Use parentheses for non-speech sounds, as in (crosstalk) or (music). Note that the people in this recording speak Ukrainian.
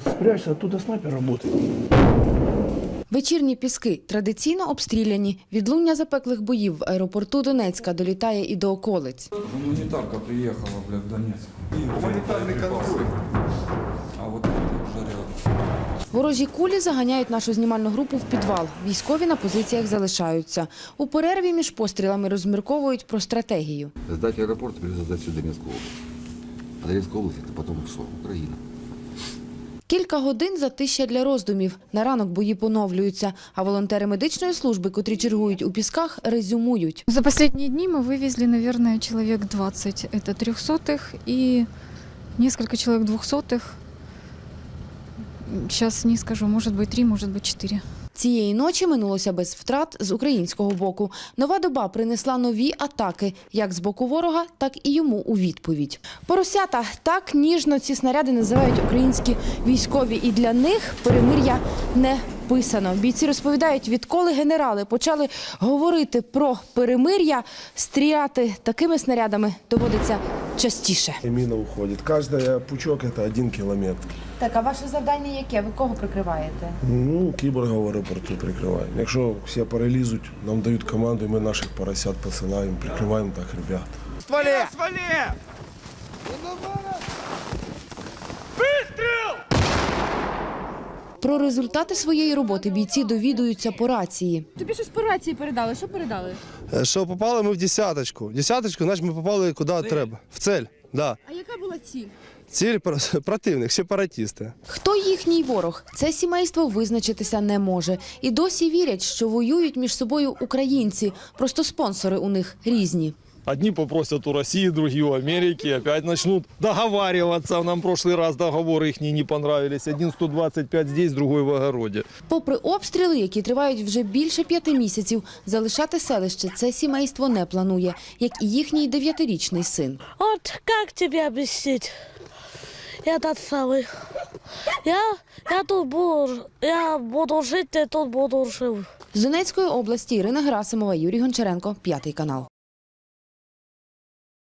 Спрячься, оттуда снайпер работает. Вечірні піски традиційно обстріляні. Відлуння запеклих боїв в аеропорту Донецька долітає і до околиць. Гуманитарка приехала, блядь, в Донецк. Гуманитарный конвой. А вот это уже рядом. Ворожі кулі заганяють нашу знімальну групу в підвал. Військові на позиціях залишаються. У перерві між пострілами розмірковують про стратегію. Сдать аэропорт, придется сдать всю Донецкую область. А Донецкая область это потом что? Украина. Кілька годин затища для роздумів. На ранок бої поновлюються, а волонтери медичної служби, котрі чергують у пісках, резюмують. За последние дни мы вывезли, наверное, человек 20. Это трехсотых и несколько человек двухсотых. Сейчас не скажу, может быть три, может быть четыре. Цієї ночі минулося без втрат з українського боку. Нова доба принесла нові атаки, як з боку ворога, так і йому у відповідь. Поросята так ніжно ці снаряди називають українські військові, і для них перемир'я не писано. Бійці розповідають, відколи генерали почали говорити про перемир'я, стріляти такими снарядами доводиться частіше. Міна уходить. уходит. Каждый пучок це один кілометр. Так, а ваше завдання яке? Ви кого прикриваєте? Ну, кіборга в аеропорту прикриваємо. Якщо всі перелізуть, нам дають команду, і ми наших поросят посилаємо, прикриваємо так ребят. Про результати своєї роботи бійці довідуються по рації. Тобі щось по рації передали. Що передали? Е, Що попали ми в десяточку. Десяточку, значить ми попали куди треба. В цель. Да. А яка була ціль? Ціль про- (laughs) противник, сепаратісти. Хто їхній ворог? Це сімейство визначитися не може. І досі вірять, що воюють між собою українці. Просто спонсори у них різні. Одни попросят у России, другие у Америки, опять начнут договариваться. Нам в прошлый раз договоры их не понравились. Один 125 здесь, другой в огороде. Попри обстріли, які тривають вже більше п'яти місяців, залишати селище це сімейство не планує, як і їхній дев'ятирічний син. Вот как тебе объяснить? Я тот самый. Я, я тут буду, я буду жить, и тут буду жив. З Донецької області Ірина Герасимова, Юрій Гончаренко, п'ятий канал.